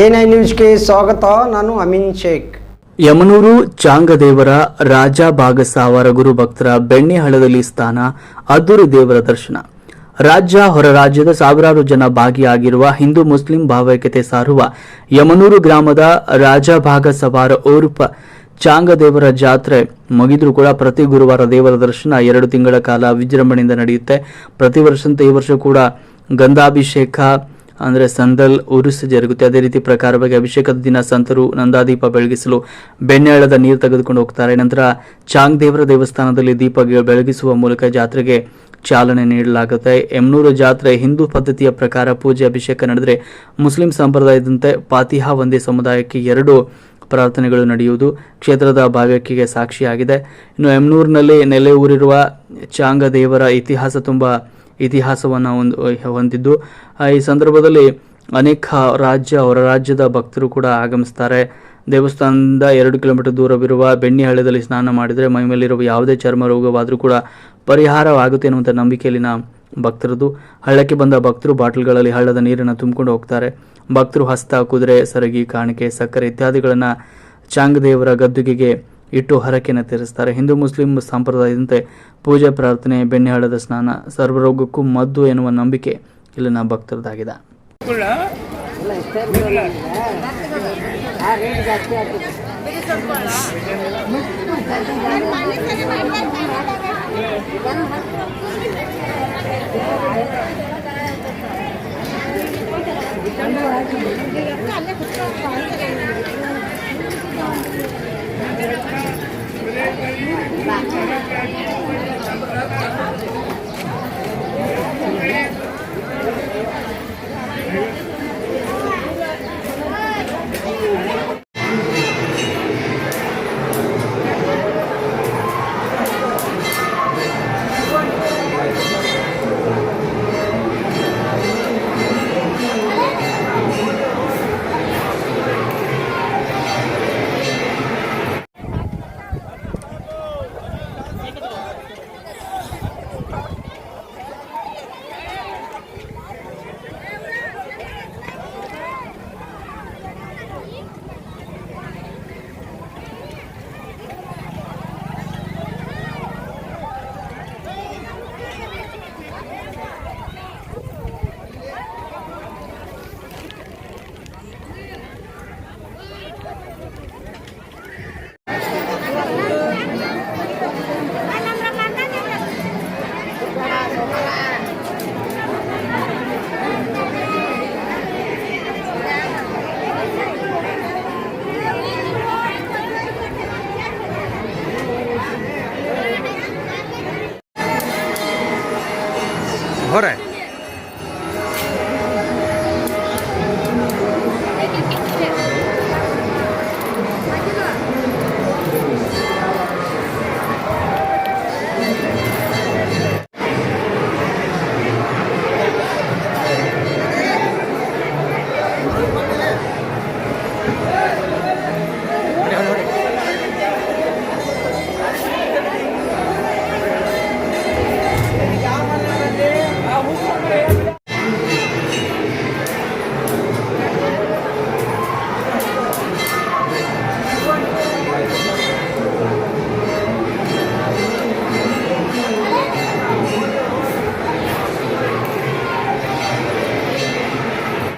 NI ನ್ಯೂಸ್ಗೆ ಸ್ವಾಗತ, ನಾನು ಅಮಿನ್ ಶೇಖ್. ಯಮನೂರು ಚಾಂಗದೇವರ ರಾಜ ಭಾಗಸಾವರ ಗುರು ಭಕ್ತರ ಬೆಣ್ಣೆಹಳ್ಳದಲ್ಲಿ ಸ್ಥಾನ, ಅದ್ದೂರಿ ದೇವರ ದರ್ಶನ. ರಾಜ್ಯ ಹೊರ ರಾಜ್ಯದ ಸಾವಿರಾರು ಜನ ಭಾಗಿಯಾಗಿರುವ ಹಿಂದೂ ಮುಸ್ಲಿಂ ಭಾವೈಕ್ಯತೆ ಸಾರುವ ಯಮನೂರು ಗ್ರಾಮದ ರಾಜ ಭಾಗಸವಾರ ಉರ್ಫ್ ಚಾಂಗದೇವರ ಜಾತ್ರೆ ಮುಗಿದ್ರೂ ಕೂಡ ಪ್ರತಿ ಗುರುವಾರ ದೇವರ ದರ್ಶನ ಎರಡು ತಿಂಗಳ ಕಾಲ ವಿಜೃಂಭಣೆಯಿಂದ ನಡೆಯುತ್ತೆ. ಪ್ರತಿ ವರ್ಷಂತೆ ಈ ವರ್ಷ ಕೂಡ ಗಂಧಾಭಿಷೇಕ ಅಂದರೆ ಸಂದಲ್ ಉರುಸ್ ಜರುಗುತ್ತೆ. ಅದೇ ರೀತಿ ಪ್ರಕಾರವಾಗಿ ಅಭಿಷೇಕದ ದಿನ ಸಂತರು ನಂದಾದೀಪ ಬೆಳಗಿಸಲು ಬೆಣ್ಣೆಹಳ್ಳದ ನೀರು ತೆಗೆದುಕೊಂಡು ಹೋಗ್ತಾರೆ. ನಂತರ ಚಾಂಗ್ ದೇವರ ದೇವಸ್ಥಾನದಲ್ಲಿ ದೀಪಗೆ ಬೆಳಗಿಸುವ ಮೂಲಕ ಜಾತ್ರೆಗೆ ಚಾಲನೆ ನೀಡಲಾಗುತ್ತೆ. ಎಮ್ನೂರು ಜಾತ್ರೆ ಹಿಂದೂ ಪದ್ಧತಿಯ ಪ್ರಕಾರ ಪೂಜೆ, ಅಭಿಷೇಕ ನಡೆದರೆ ಮುಸ್ಲಿಂ ಸಂಪ್ರದಾಯದಂತೆ ಪಾತಿಹಾ ಒಂದೇ ಸಮುದಾಯಕ್ಕೆ ಎರಡು ಪ್ರಾರ್ಥನೆಗಳು ನಡೆಯುವುದು ಕ್ಷೇತ್ರದ ಭಾಗ್ಯಕ್ಕೆ ಸಾಕ್ಷಿಯಾಗಿದೆ. ಇನ್ನು ಎಮ್ನೂರಿನಲ್ಲಿ ನೆಲೆ ಊರಿರುವ ಚಾಂಗ ದೇವರ ಇತಿಹಾಸ ತುಂಬ ಇತಿಹಾಸವನ್ನು ಒಂದು ಹೊಂದಿದ್ದು. ಈ ಸಂದರ್ಭದಲ್ಲಿ ಅನೇಕ ರಾಜ್ಯ, ಅವರ ರಾಜ್ಯದ ಭಕ್ತರು ಕೂಡ ಆಗಮಿಸ್ತಾರೆ. ದೇವಸ್ಥಾನದಿಂದ ಎರಡು ಕಿಲೋಮೀಟರ್ ದೂರವಿರುವ ಬೆಣ್ಣಿಹಳ್ಳದಲ್ಲಿ ಸ್ನಾನ ಮಾಡಿದರೆ ಮೈಮೇಲಿರುವ ಯಾವುದೇ ಚರ್ಮ ರೋಗವಾದರೂ ಕೂಡ ಪರಿಹಾರವಾಗುತ್ತೆ ಅನ್ನುವಂಥ ನಾ ಭಕ್ತರದು. ಹಳ್ಳಕ್ಕೆ ಬಂದ ಭಕ್ತರು ಬಾಟಲ್ಗಳಲ್ಲಿ ಹಳ್ಳದ ನೀರನ್ನು ತುಂಬಿಕೊಂಡು ಹೋಗ್ತಾರೆ. ಭಕ್ತರು ಹಸ್ತ, ಕುದುರೆ, ಸರಗಿ, ಕಾಣಿಕೆ, ಸಕ್ಕರೆ ಇತ್ಯಾದಿಗಳನ್ನು ಚಾಂಗದೇವರ ಗದ್ದುಗೆಗೆ ಇಟ್ಟು ಹರಕೆಯನ್ನು ತೀರಿಸ್ತಾರೆ. ಹಿಂದೂ ಮುಸ್ಲಿಂ ಸಂಪ್ರದಾಯದಂತೆ ಪೂಜೆ, ಪ್ರಾರ್ಥನೆ ಬೆಣ್ಣೆಹಳ್ಳದ ಸ್ನಾನ, ಸರ್ವರೋಗಕ್ಕೂ ಮದ್ದು ಎನ್ನುವ ನಂಬಿಕೆ ಇಲ್ಲಿನ ಭಕ್ತರದಾಗಿದೆ. Bạc हो रहा है।